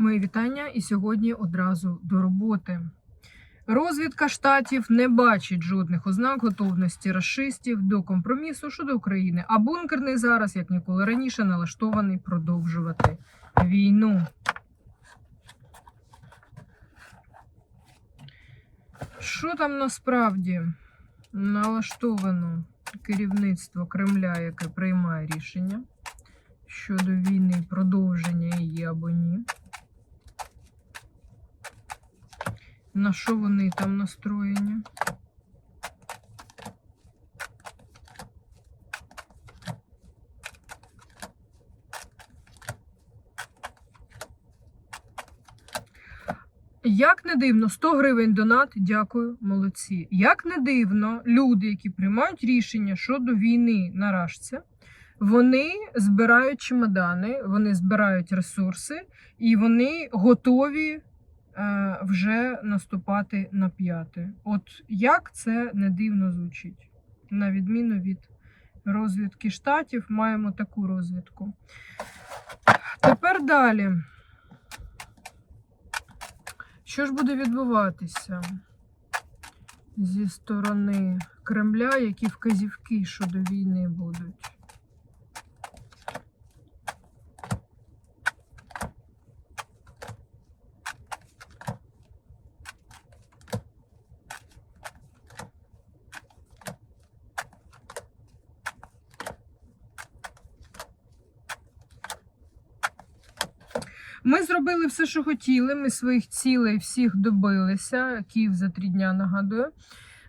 Мої вітання і сьогодні одразу до роботи. Розвідка штатів не бачить жодних ознак готовності расистів до компромісу щодо України, а бункерний зараз, як ніколи раніше, налаштований продовжувати війну. Що там насправді налаштовано керівництво Кремля, яке приймає рішення щодо війни, продовження її або ні? На що вони там настроєні? Як не дивно, 100 гривень донат, дякую, молодці. Як не дивно, люди, які приймають рішення щодо війни на Рашці, вони збирають чемодани, вони збирають ресурси і вони готові вже наступати на п'яте. От як це не дивно звучить, на відміну від розвідки штатів, маємо таку розвідку. Тепер далі. Що ж буде відбуватися зі сторони Кремля, які вказівки щодо війни будуть? Ми зробили все, що хотіли. Ми своїх цілей всіх добилися. Київ за три дня нагадую.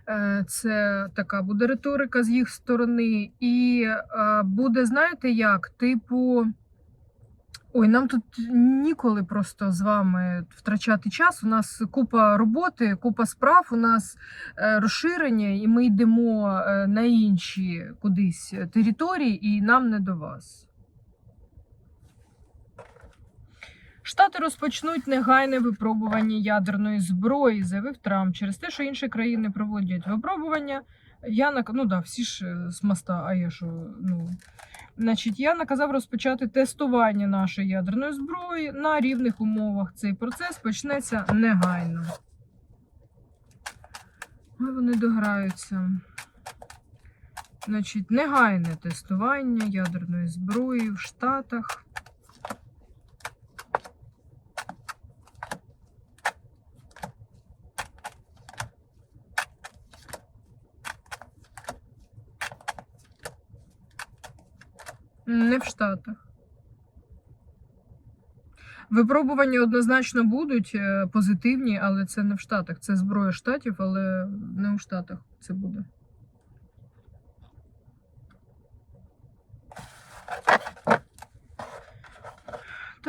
Е, Це така буде риторика з їх сторони. І е, буде, знаєте як? Типу. Ой, нам тут ніколи просто з вами втрачати час. У нас купа роботи, купа справ, у нас е, розширення, і ми йдемо на інші кудись території, і нам не до вас. Штати розпочнуть негайне випробування ядерної зброї, заявив Трамп. Через те, що інші країни проводять випробування. Я нак... ну да, всі ж е, з моста, а я що, ну. Значить, я наказав розпочати тестування нашої ядерної зброї на рівних умовах. Цей процес почнеться негайно. Ой, вони дограються. Значить, негайне тестування ядерної зброї в Штатах. Не в Штатах. Випробування однозначно будуть е, позитивні, але це не в Штатах. Це зброя штатів, але не у Штатах це буде.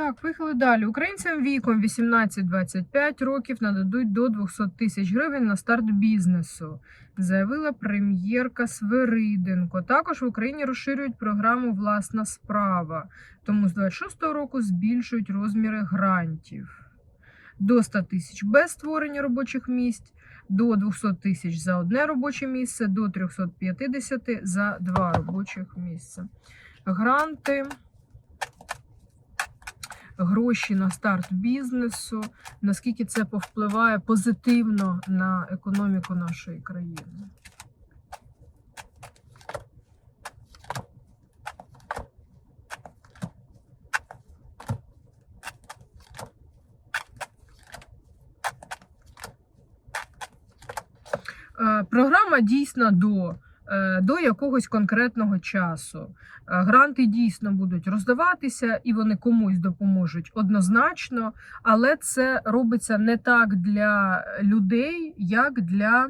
Так, поїхали далі. Українцям віком 18-25 років нададуть до 200 тисяч гривень на старт бізнесу, заявила прем'єрка Свириденко. Також в Україні розширюють програму Власна справа, тому з 26-го року збільшують розміри грантів до 100 тисяч без створення робочих місць, до 200 тисяч за одне робоче місце, до 350 за два робочих місця. Гранти гроші на старт бізнесу, наскільки це повпливає позитивно на економіку нашої країни. Е, Програма дійсна до, до якогось конкретного часу. Е, Гранти дійсно будуть роздаватися і вони комусь допоможуть однозначно, але це робиться не так для людей, як для.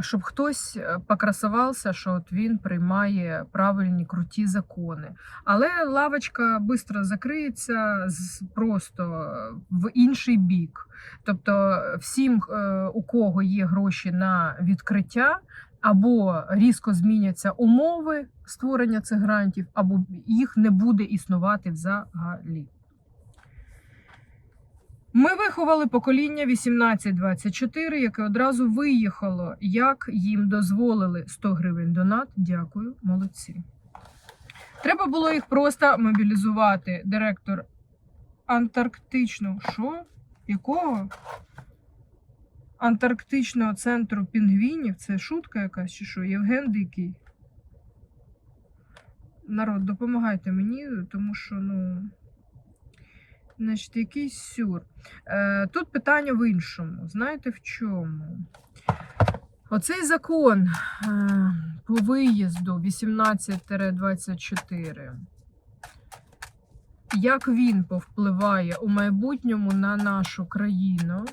Щоб хтось е, покрасувався, що от він приймає правильні круті закони. Але лавочка швидко закриється з- просто е, в інший бік. Тобто, всім, е, у кого є гроші на відкриття, або різко зміняться умови створення цих грантів, або їх не буде існувати взагалі. Ми виховали покоління 18-24, яке одразу виїхало, як їм дозволили 100 гривень донат. Дякую, молодці. Треба було їх просто мобілізувати. Директор Антарктичного. Що? Якого? Антарктичного центру пінгвінів. Це шутка якась чи що? Євген Дикий. Народ, допомагайте мені, тому що, ну. Значить, якийсь сюр. Е, тут питання в іншому. Знаєте в чому? Оцей закон е, по виїзду 18-24. Як він повпливає у майбутньому на нашу країну?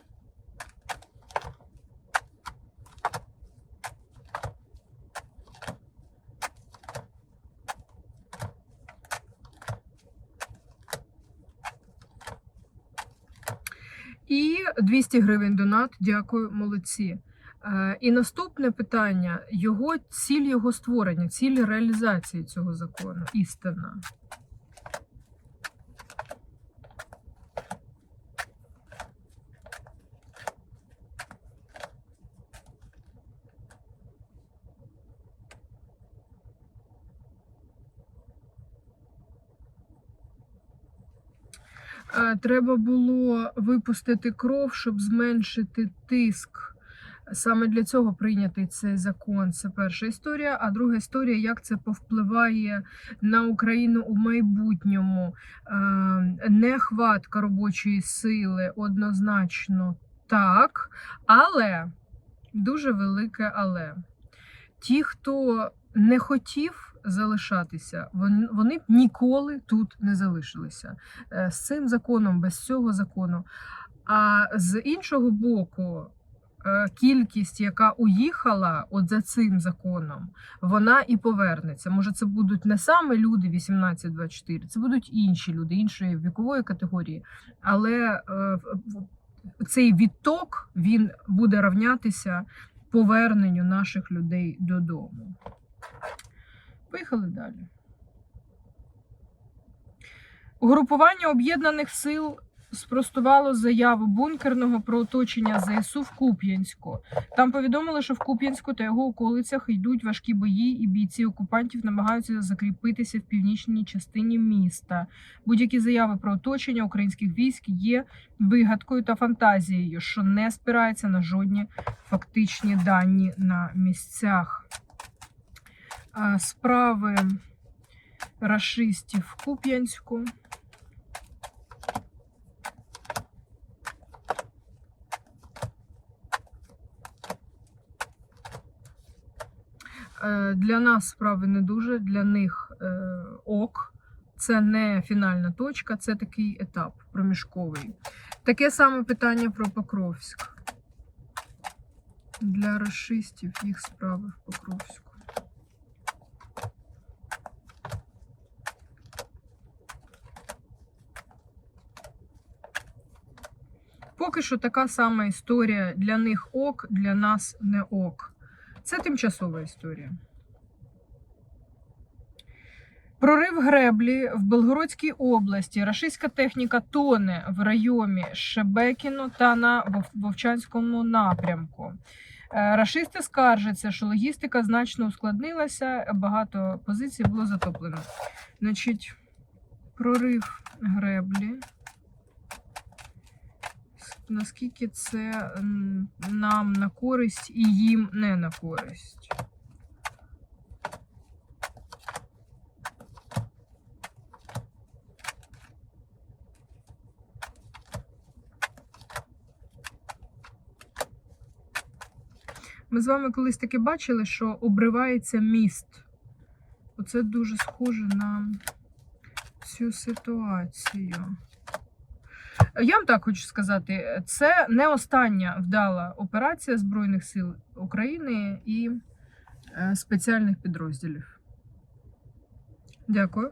І 200 гривень донат. Дякую, молодці. Е, І наступне питання: його ціль його створення, ціль реалізації цього закону. Істина. Треба було випустити кров, щоб зменшити тиск. Саме для цього прийнятий цей закон. Це перша історія. А друга історія, як це повпливає на Україну у майбутньому. Нехватка робочої сили однозначно так, але дуже велике але. Ті, хто не хотів залишатися, вон- вони б ніколи тут не залишилися. Е, З цим законом, без цього закону. А з іншого боку, е, кількість, яка уїхала от за цим законом, вона і повернеться. Може, це будуть не саме люди 18-24, це будуть інші люди, іншої вікової категорії. Але е, цей відток він буде равнятися поверненню наших людей додому. Поїхали далі. Угрупування об'єднаних сил спростувало заяву бункерного про оточення ЗСУ в Куп'янську. Там повідомили, що в Куп'янську та його околицях йдуть важкі бої, і бійці окупантів намагаються закріпитися в північній частині міста. Будь-які заяви про оточення українських військ є вигадкою та фантазією, що не спирається на жодні фактичні дані на місцях. Справи рашистів в Куп'янську. Е, Для нас справи не дуже, для них е, ок. Це не фінальна точка, це такий етап проміжковий. Таке саме питання про Покровськ. Для расистів їх справи в Покровську. Поки що така сама історія для них ок, для нас не ок. Це тимчасова історія. Прорив греблі в Белгородській області. Рашистська техніка тоне в районі Шебекіно та на Вовчанському напрямку. Е, Рашисти скаржаться, що логістика значно ускладнилася, багато позицій було затоплено. Значить, прорив греблі. Наскільки це нам на користь і їм не на користь? Ми з вами колись таки бачили, що обривається міст. Оце дуже схоже на цю ситуацію. Я вам так хочу сказати, це не остання вдала операція Збройних сил України і е, спеціальних підрозділів. Дякую.